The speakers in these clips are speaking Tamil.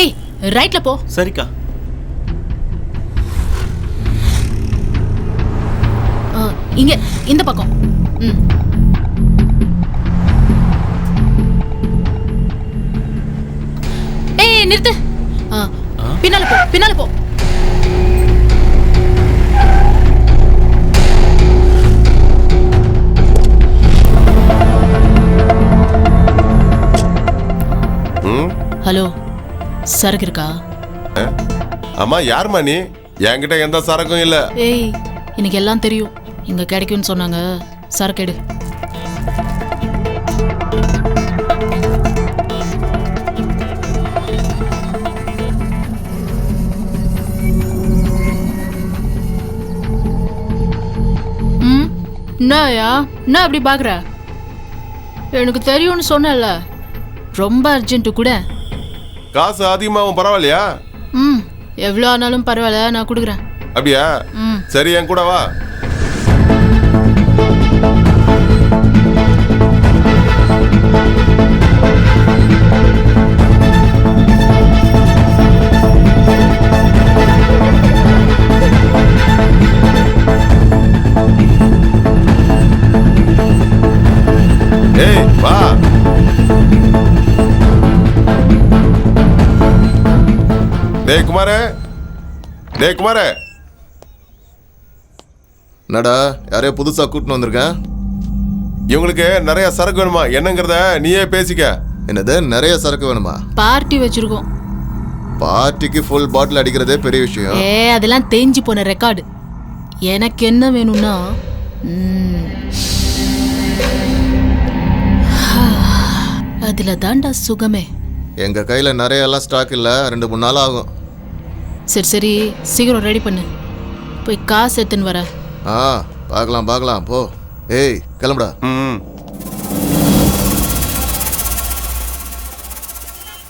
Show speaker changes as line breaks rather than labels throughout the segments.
ஏய் ரைட்ல போ.
சரிக்கா.
ஆ, இங்க இந்த பக்கம். ம். ஏய் நிறுத்து. ஆ, பின்னால போ பின்னால போ. ஹலோ. சரக்கு இருக்கா?
அம்மா யாரும்மா நீ? என்கிட்ட எந்த சரக்கும் இல்ல.
ஏய் எனக்கு எல்லாம் தெரியும். இங்க கிடைக்கும்னு சொன்னாங்க. சரக்கு எடு. என்னயா என்ன அப்படி பாக்குற? எனக்கு தெரியும்னு சொன்னேன்ல. ரொம்ப அர்ஜென்ட்டு கூட.
காசு அதிகமாகும் பரவாயில்லையா?
ம் எவ்வளோ ஆனாலும் பரவாயில்ல நான் கொடுக்குறேன்.
அப்படியா?
ம்.
சரி என் கூட வா. ஏய் வா. டேய் குமாரே. டேய் குமாரே.
என்னடா யாரையோ புதுசா கூட்டின்னு வந்திருக்கேன்?
இவங்களுக்கு நிறைய சரக்கு வேணுமா? என்னங்கிறத நீயே பேசிக்க.
என்னது நிறைய சரக்கு வேணுமா?
பார்ட்டி வச்சிருக்கோம்.
பார்ட்டிக்கு ஃபுல் பாட்டில் அடிக்கிறதே பெரிய விஷயம்.
ஏ அதெல்லாம் தேஞ்சு போன ரெக்கார்டு எனக்கு என்ன வேணும்னா அதுல தாண்டா சுகமே.
எங்க கையில நிறைய எல்லாம் ஸ்டாக் இல்ல ரெண்டு மூணு நாள் ஆகும்.
சரி சரி. சீக்கிரம் ரெடி பண்ணு. போய் காசு எடுத்துன்னு வர.
ஆ பார்க்கலாம் பார்க்கலாம். போ. ஏய் கிளம்புடா.
ம்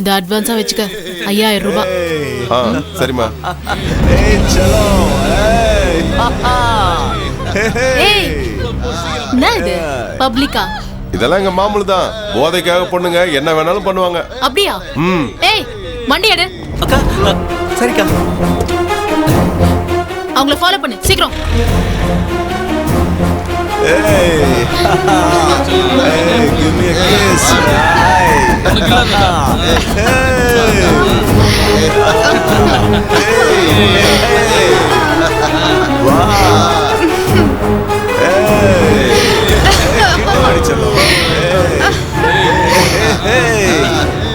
இதை அட்வான்ஸா வச்சுக்க. ஐயாயிரம் ரூபாய்
ஆ சரிம்மா.
ஏய் என்ன இது? பப்ளிக்கா?
இதெல்லாம் எங்க மாமூல் தான். போதைக்காக பொண்ணுங்க என்ன வேணாலும் பண்ணுவாங்க.
அப்படியா?
ம்.
ஏய் வண்டி எடு.
அக்கா சரிக்கா.
அவங்கள ஃபாலோ பண்ணு சீக்கிரம்.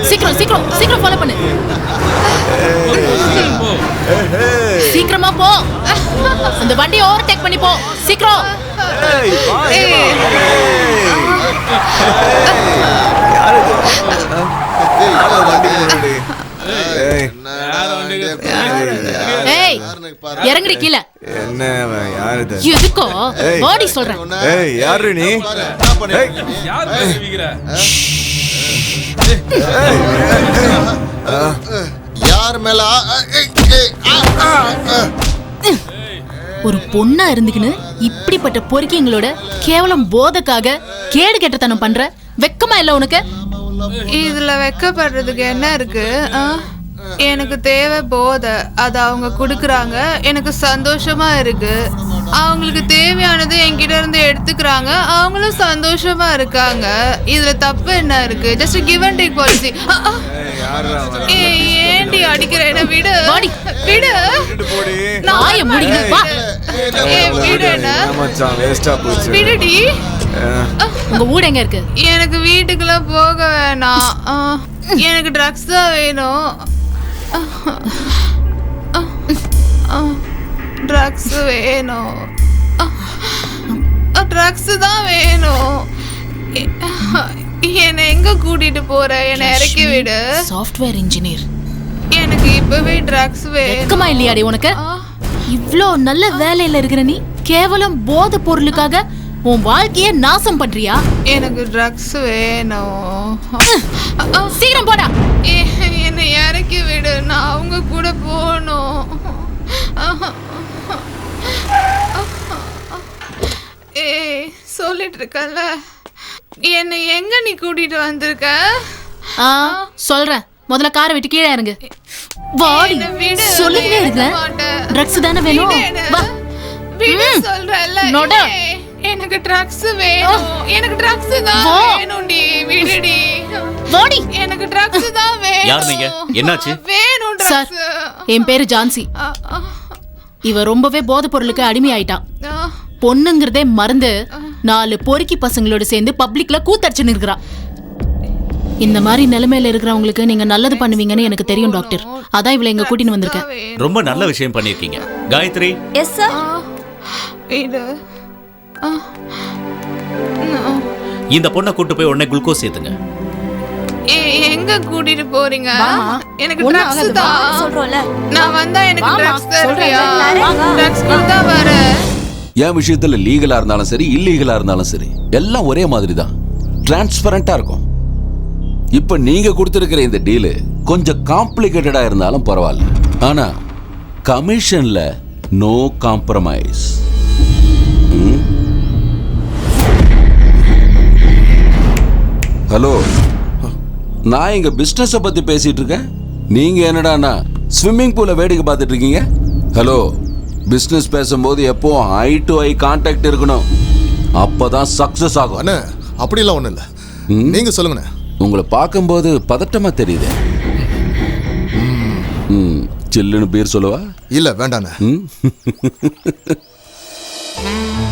சீக்கிரம் சீக்கிரம் சீக்கிரம் ஃபாலோ பண்ணு. சீக்கிரமா போ. அந்த வண்டியை ஓவர்டேக் பண்ணி போ. சீக்கிரம். ஏய் இறங்குடி கீழே.
என்ன? யார் இது?
எதுக்கோ? பாடி சொல்றேன்.
ஏய் யாரு நீ?
யார் மேல.
ஒரு பொண்ணா இருந்துக்கின்னு இப்படிப்பட்ட பொறுக்கிங்களோட கேவலம் போதைக்காக கேடு கெட்டத்தனம் பண்ற வெக்கமா இல்ல உனக்கு?
இதுல வெக்கப்படுறதுக்கு என்ன இருக்கு ஆ? எனக்கு தேவை போதை. அது அவங்க கொடுக்குறாங்க. எனக்கு சந்தோஷமா இருக்கு. அவங்களுக்கு தேவையானது என்கிட்ட இருந்து எடுத்துக்கிறாங்க. அவங்களும் சந்தோஷமா இருக்காங்க. இதுல தப்பு என்ன இருக்கு? Just give and take policy ஏண்டி அடிக்கிற? என்ன விடு.
வாடி.
விடு.
போடி.
நான்
வாயை மூடிக்கிட்டு வா.
ஏய், விடு என்ன?
என்ன மச்சான் வேஸ்டா போச்சு.
விடுடி.
உங்க வீடு எங்க இருக்கு?
எனக்கு வீட்டுக்குலாம் போக வேணாம். எனக்கு ட்ரக்ஸ் தான் வேணும். ட்ரக்ஸ் வேணும். ட்ரக்ஸ் தான் வேணும். என்னை எங்க கூட்டிட்டு போற? என்னை இறக்கி விடு.
சாஃப்ட்வேர் இன்ஜினியர்
எனக்கு இப்பவே ட்ரக்ஸ் வேணும்.
இல்லையாடி உனக்கு? இவ்ளோ நல்ல வேலையில இருக்கிற நீ கேவலம் போதை பொருளுக்காக உன் வாழ்க்கைய நாசம் பண்றியா?
எனக்கு ட்ரக்ஸ் வேணும்.
சீக்கிரம் போடா.
என்னை இறக்கி விடு. நான் அவங்க கூட போகணும். ஏய் சொல்லிட்டு இருக்கல என்னை எங்க நீ கூட்டிட்டு வந்திருக்க?
ஆ சொல்றேன். முதல்ல காரை விட்டு கீழே இறங்கு. வாடி
நான்
இருக்க. ட்ரக்ஸ் தானே வேணும்?
விடு,
வா.
விடு.
நொட.
எனக்கு ட்ரக்ஸ் வேணும். எனக்கு ட்ரக்ஸ் தான். வேணும்டி. விடுடி.
வாடி.
எனக்கு ட்ரக்ஸ் தான் வேணும்
யார் நீங்க? என்னாச்சு?
வேணும் ட்ரக்ஸ்
என் பேரு ஜான்சி. இவ ரொம்பவே போதைப் பொருளுக்கு அடிமையாயிட்டான் பொண்ணுங்கிறதே மறந்து நாலு பொறுக்கி பசங்களோட சேர்ந்து பப்ளிக்ல கூத்தடிச்சுன்னு இருக்கிறா இந்த மாதிரி நிலைமையில இருக்கிறவங்களுக்கு நீங்க நல்லது பண்ணுவீங்கன்னு எனக்கு தெரியும் டாக்டர். அதான் இவளை எங்க கூட்டின்னு வந்திருக்கேன்.
ரொம்ப நல்ல விஷயம் பண்ணிருக்கீங்க காயத்ரி.
Yes sir.
இது
இந்த பொண்ணை கூட்டு போய் உடனே குளுக்கோஸ் ஏத்துங்க
எங்க கூட்டிட்டு போறீங்க. எனக்கு ட்ரக்ஸ் தான்.
சொல்றோம்ல.
நான் வந்தா எனக்கு ட்ரக்ஸ்
சொல்றேன்.
ட்ரக்ஸ் கொடுத்தா வரேன்
என் விஷயத்துல லீகலா இருந்தாலும் சரி இல்லீகலா இருந்தாலும் சரி எல்லாம் ஒரே மாதிரி தான் டிரான்ஸ்பரண்டா இருக்கும். இப்ப நீங்க கொடுத்திருக்கிற இந்த டீலு கொஞ்சம் காம்ப்ளிகேட்டடா இருந்தாலும் பரவாயில்ல. ஆனா கமிஷன்ல நோ காம்ப்ரமைஸ் ஹலோ? நான் இங்க பிசினஸ பத்தி பேசிட்டு இருக்கேன் நீங்க என்னடான்னா ஸ்விம்மிங் பூல வேடிக்கை பார்த்துட்டு இருக்கீங்க ஹலோ பிசினஸ் பேசும்போது எப்போ ஐ டு ஐ கான்டாக்ட் இருக்கணும். அப்பதான் சக்சஸ் ஆகும்.
அண்ணே அப்படிலாம் ஒண்ணும் இல்ல. நீங்க சொல்லுங்கண்ணே.
உங்களை பார்க்கும்போது பதட்டமா தெரியுது. ம் சில்லுன்னு பேர் சொல்லவா?
இல்ல வேண்டாண்ணே.
ம்?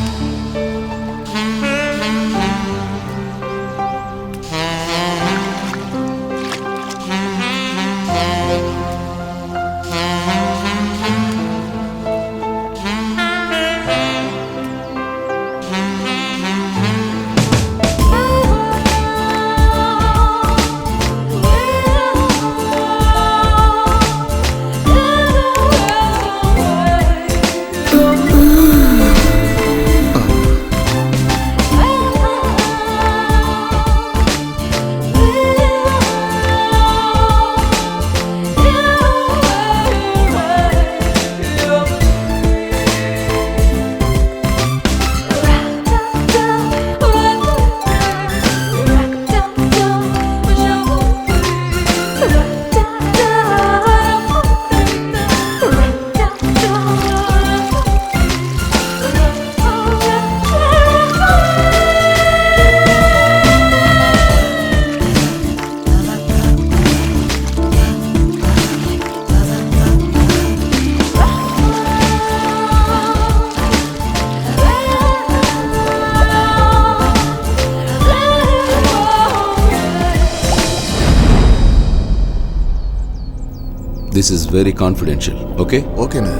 This is very confidential okay
ஓகேண்ணே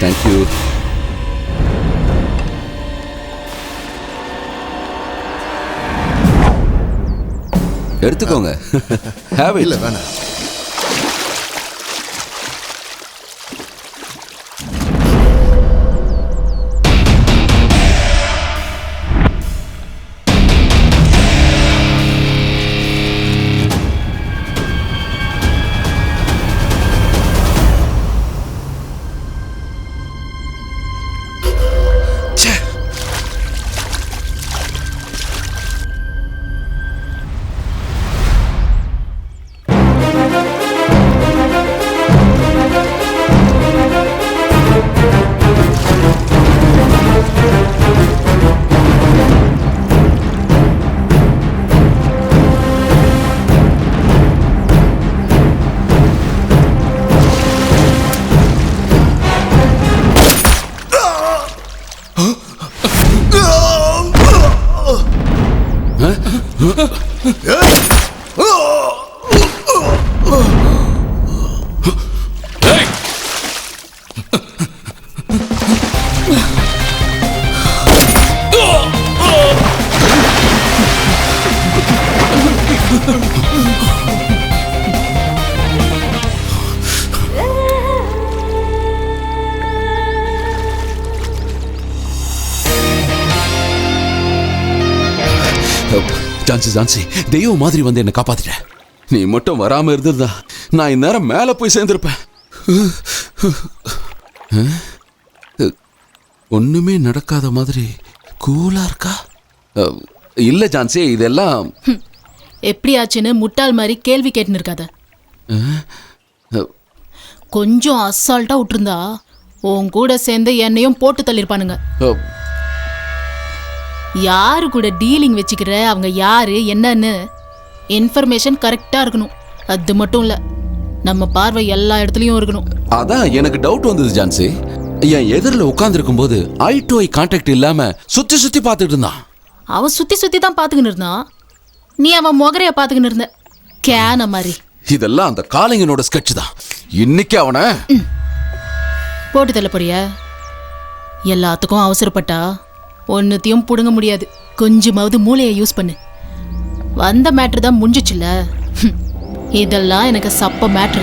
தேங்க்யூ எடுத்துக்கோங்க. ஹேவ்
இல்ல வேணாம்.
ஜான்சி ஜான்சி தெய்வம் மாதிரி வந்து என்னை காப்பாத்திட்ட. நீ மட்டும் வராம இருந்திருந்தா நான் இந்நேரம் மேல போய் சேர்ந்திருப்பேன். ஒண்ணுமே நடக்காத மாதிரி கூலா இருக்கா? இல்ல ஜான்சி இதெல்லாம்
எப்படி ஆச்சுன்னு முட்டாள் மாதிரி கேள்வி கேட்டுன்னு இருக்காத கொஞ்சம் அசால்ட்டா விட்டுருந்தா உன் கூட சேர்ந்து என்னையும் போட்டு தள்ளிருப்பானுங்க யாரு கூட டீலிங் வச்சுக்கிற? அவங்க யாரு? என்னன்னு இன்ஃபர்மேஷன் கரெக்டா இருக்கணும். அது மட்டும் இல்ல நம்ம பார்வை எல்லா இடத்துலயும் இருக்கணும்.
அதான் எனக்கு டவுட் வந்தது ஜான்சி. என் எதிரில் உட்கார்ந்துருக்கும் போது ஐ டு ஐ கான்டாக்ட் இல்லாம சுத்தி சுத்தி பார்த்துட்டு இருந்தான்.
அவன் சுத்தி சுத்தி தான் பாத்துக்கின்னு இருந்தான். நீ அவன் முகரைய பாத்துக்கின்னு இருந்த. கேன மாதிரி.
இதெல்லாம் அந்த காளிங்கனோட ஸ்கெட்ச் தான். இன்னைக்கு அவனை
போட்டு தள்ள போறியா? எல்லாத்துக்கும் அவசரப்பட்டா? ஒன்னுத்தையும் புடுங்க முடியாது. கொஞ்சமாவது மூளையை யூஸ் பண்ணு. வந்த மேட்ரு தான் முடிஞ்சிச்சுல. ஹம். இதெல்லாம் எனக்கு சப்ப மேட்ரு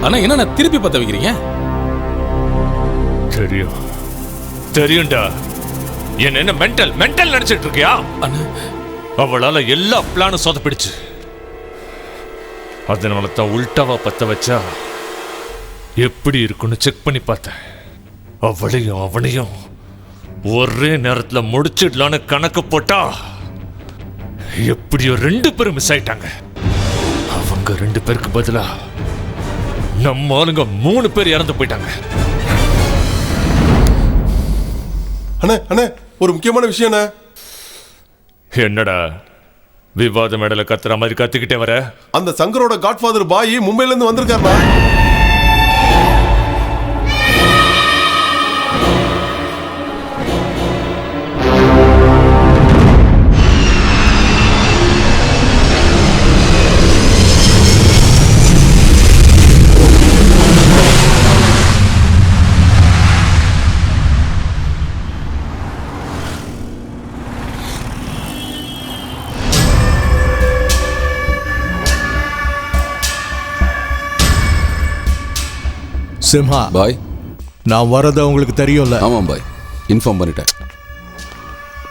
ஆனா என்ன திருப்பி பத்த வைக்கிறீங்க?
தெரியும். தெரியும்டா. என்ன என்ன மென்டல் மென்டல் நினைச்சிட்டு இருக்கியா?
அண்ணா.
அவளால எல்லா பிளானும் சொதப்பிடுச்சு. அதனால தான் உல்டாவா பத்த வச்சா எப்படி இருக்குன்னு செக் பண்ணி பார்த்தேன். அவளையும் அவனையும் ஒரே நேரத்துல முடிச்சிடலான்னு கணக்கு போட்டா எப்படியோ ரெண்டு பேரும் மிஸ் ஆயிட்டாங்க. அவங்க ரெண்டு பேருக்கு பதிலா நம்ம ஆளுங்க மூணு பேர் இறந்து போயிட்டாங்க.
அண்ணே அண்ணே ஒரு முக்கியமான விஷயம்
என்னடா? விவாத மேடல கத்துற மாதிரி கத்திக்கிட்டே வர.
அந்த சங்கரோட காட்ஃபாதர் பாய் மும்பைல இருந்து வந்திருக்காருண்ணா
சிம்ஹா.
பாய்.
நான் வரது உங்களுக்கு தெரியும்ல.
ஆமாம் பாய். இன்ஃபார்ம் பண்ணிட்டேன்.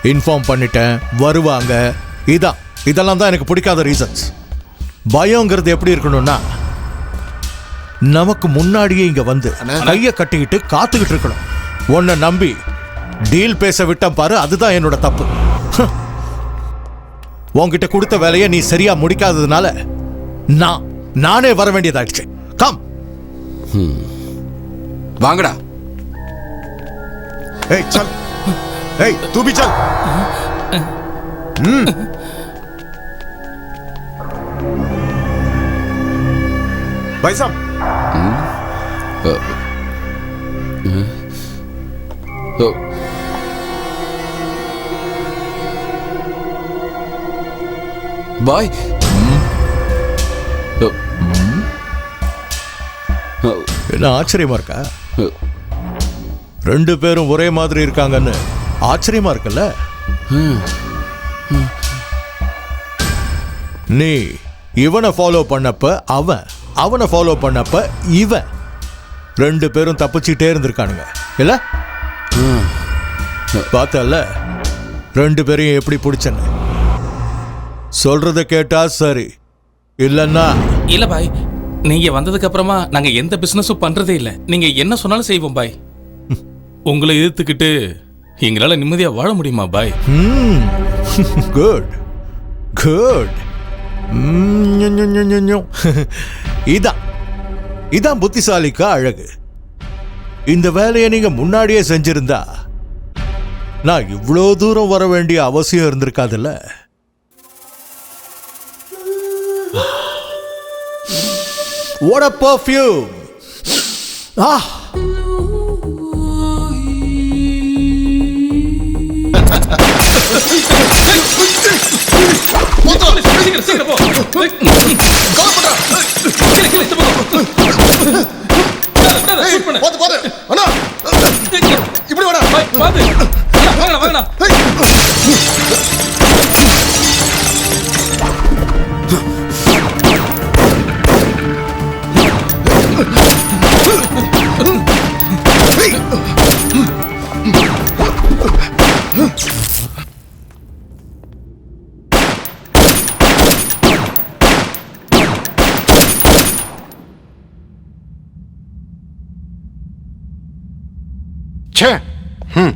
இன்ஃபார்ம் பண்ணிட்டேன். வருவாங்க. இதான் இதெல்லாம் தான் எனக்கு பிடிக்காத ரீசன்ஸ் பயங்கிறது எப்படி இருக்கணும்னா நமக்கு முன்னாடியே இங்க வந்து கைய கட்டிக்கிட்டு காத்துக்கிட்டு இருக்கணும். உன்னை நம்பி டீல் பேச விட்டேன் பாரு அதுதான் என்னோட தப்பு. ஹம். உன்கிட்ட கொடுத்த வேலையை நீ சரியா முடிக்காததுனால நான் நானே வர வேண்டியதாயிடுச்சு. கம்
வாங்கடா
ஏய் சல் ஏய் तू भी चल हम्म भाई साहब
ஓ. பாய் ஓ. ஓ.
என்ன ஆச்சரியமா இருக்கா
ஓ.
ரெண்டு பேரும் ஒரே மாதிரி இருக்காங்கன்னு ஆச்சரியமா இருக்குல்ல? நீ இவனை ஃபாலோ பண்ணப்ப அவன் அவனை ஃபாலோ பண்ணப்ப இவன். ரெண்டு பேரும் தப்பிச்சுட்டே இருந்திருக்கானுங்க. இல்ல? பார்த்தல ரெண்டு பேரையும் எப்படி பிடிச்சன்னு? சொல்றத கேட்டா சரி. இல்லன்னா
இல்ல பாய் நீங்க வந்ததுக்கு அப்புறமா நாங்க எந்த பிசினஸும் பண்றதே இல்ல. நீங்க என்ன சொன்னாலும் செய்வோம் பாய். உங்களை எதிர்த்துக்கிட்டு எங்களால நிம்மதியா வாழ முடியுமா பாய்?
குட் குட் இதான். இதான் புத்திசாலிக்கா அழகு. இந்த வேலையை நீங்க முன்னாடியே செஞ்சிருந்தா நான் இவ்வளோ தூரம் வர வேண்டிய அவசியம் இருந்திருக்காதுல்ல? What a perfume! Ah!
போது போது அண்ணா இப்படி வேணா
切哼